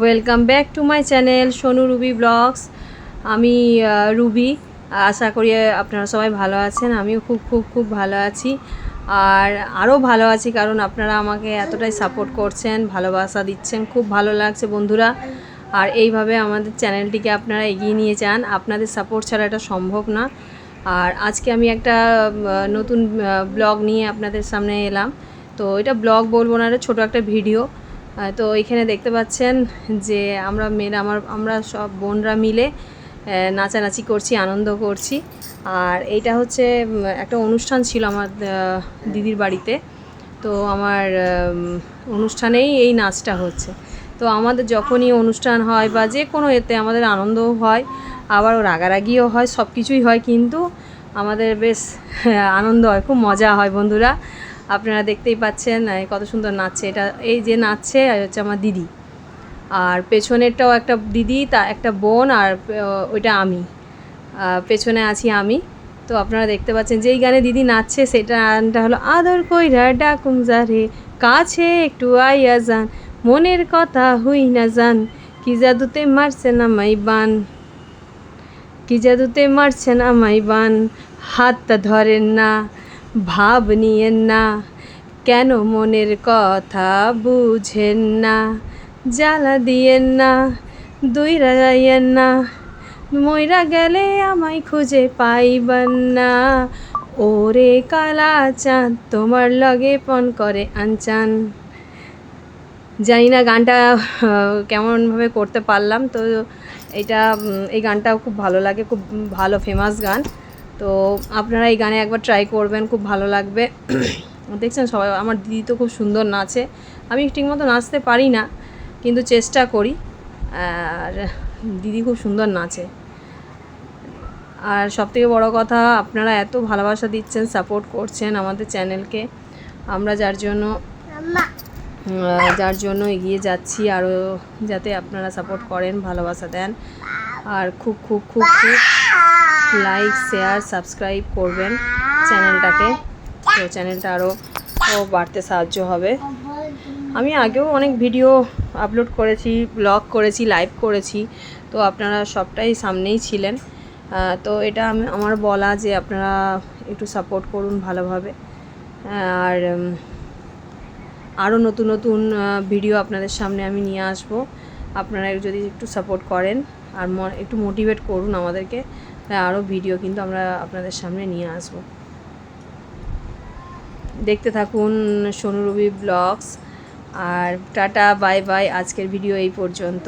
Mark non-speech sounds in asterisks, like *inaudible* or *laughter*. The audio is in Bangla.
Welcome back to my channel Sonu Ruby blogs আমি রুবি আশা করি আপনারা সবাই ভালো আছেন, আমিও খুব খুব খুব ভালো আছি। আর আরও ভালো আছি কারণ আপনারা আমাকে এতটাই সাপোর্ট করছেন, ভালোবাসা দিচ্ছেন, খুব ভালো লাগছে বন্ধুরা। আর এইভাবে আমাদের চ্যানেলটিকে আপনারা এগিয়ে নিয়ে যান, আপনাদের সাপোর্ট ছাড়া এটা সম্ভব না। আর আজকে আমি একটা নতুন ব্লগ নিয়ে আপনাদের সামনে এলাম। তো এটা ব্লগ বলব না ছোটো একটা ভিডিও তো এখানে দেখতে পাচ্ছেন যে আমরা মেয়েরা, আমার, আমরা সব বোনরা মিলে নাচানাচি করছি, আনন্দ করছি। আর এইটা হচ্ছে একটা অনুষ্ঠান ছিল আমার দিদির বাড়িতে। তো আমার অনুষ্ঠানেই এই নাচটা হচ্ছে। তো আমাদের যখনই অনুষ্ঠান হয় বা যে কোনো এতে আমাদের আনন্দও হয় আবার রাগারাগিও হয় সব কিছুই হয়। কিন্তু আমাদের বেশ আনন্দ হয়, খুব মজা হয় বন্ধুরা। আপনারা দেখতেই পাচ্ছেন কত সুন্দর নাচছে। এটা এই যে নাচছে হচ্ছে আমার দিদি। আর পেছনেরটাও একটা দিদি, তা একটা বোন, আর ওইটা আমি। পেছনে আছি আমি। তো আপনারা দেখতে পাচ্ছেন, যেই গানে দিদি নাচছে, সেটা গানটা হলো, আদর কইরা ডাকুম যারে কাছে একটু আইয়া যান, মনের কথা হুই না যান, কি জাদুতে না মাই বান, কি জাদুতে মারছেন আমায় বান, হাতটা ধরেন না ভাব নিয়েন না কেন মনের কথা বুঝেন না জ্বালা দিয়েন না দুইরা যাইয়েন না মইরা গেলে আমায় খুঁজে পাইবেন না ওরে কালা চাঁদ, তোমার লগে পণ করে আনচান। জানি না গানটা, কেমনভাবে করতে পারলাম, তো এটা এই গানটাও খুব ভালো লাগে, খুব ভালো ফেমাস গান। তো আপনারা এই গানে একবার ট্রাই করবেন খুব ভালো লাগবে। *coughs* দেখছেন সবাই আমার দিদি তো খুব সুন্দর নাচে। আমি ঠিকমতো নাচতে পারি না কিন্তু চেষ্টা করি। আর দিদি খুব সুন্দর নাচে। আর সবথেকে বড় কথা আপনারা এত ভালোবাসা দিচ্ছেন সাপোর্ট করছেন আমাদের চ্যানেলকে আমরা যার জন্য যার জন্য এগিয়ে যাচ্ছি আরও যাতে আপনারা সাপোর্ট করেন ভালোবাসা দেন। আর খুব খুব খুব খুব লাইক শেয়ার সাবস্ক্রাইব করবেন চ্যানেলটাকে। তো চ্যানেলটা আরও বাড়তে সাহায্য হবে। আমি আগেও অনেক ভিডিও আপলোড করেছি ব্লগ করেছি লাইভ করেছি। তো আপনারা সবটাই সামনেই ছিলেন। তো এটা আমি, আমার বলা যে আপনারা একটু সাপোর্ট করুন ভালোভাবে। আর আরও নতুন নতুন ভিডিও আপনাদের সামনে আমি নিয়ে আসব। আপনারা যদি একটু সাপোর্ট করেন আর একটু মোটিভেট করুন আমাদেরকে তাহলে আরও ভিডিও কিন্তু আমরা আপনাদের সামনে নিয়ে আসব। দেখতে থাকুন সোনু রবি ব্লগস আর টাটা বাই বাই আজকের ভিডিও এই পর্যন্ত।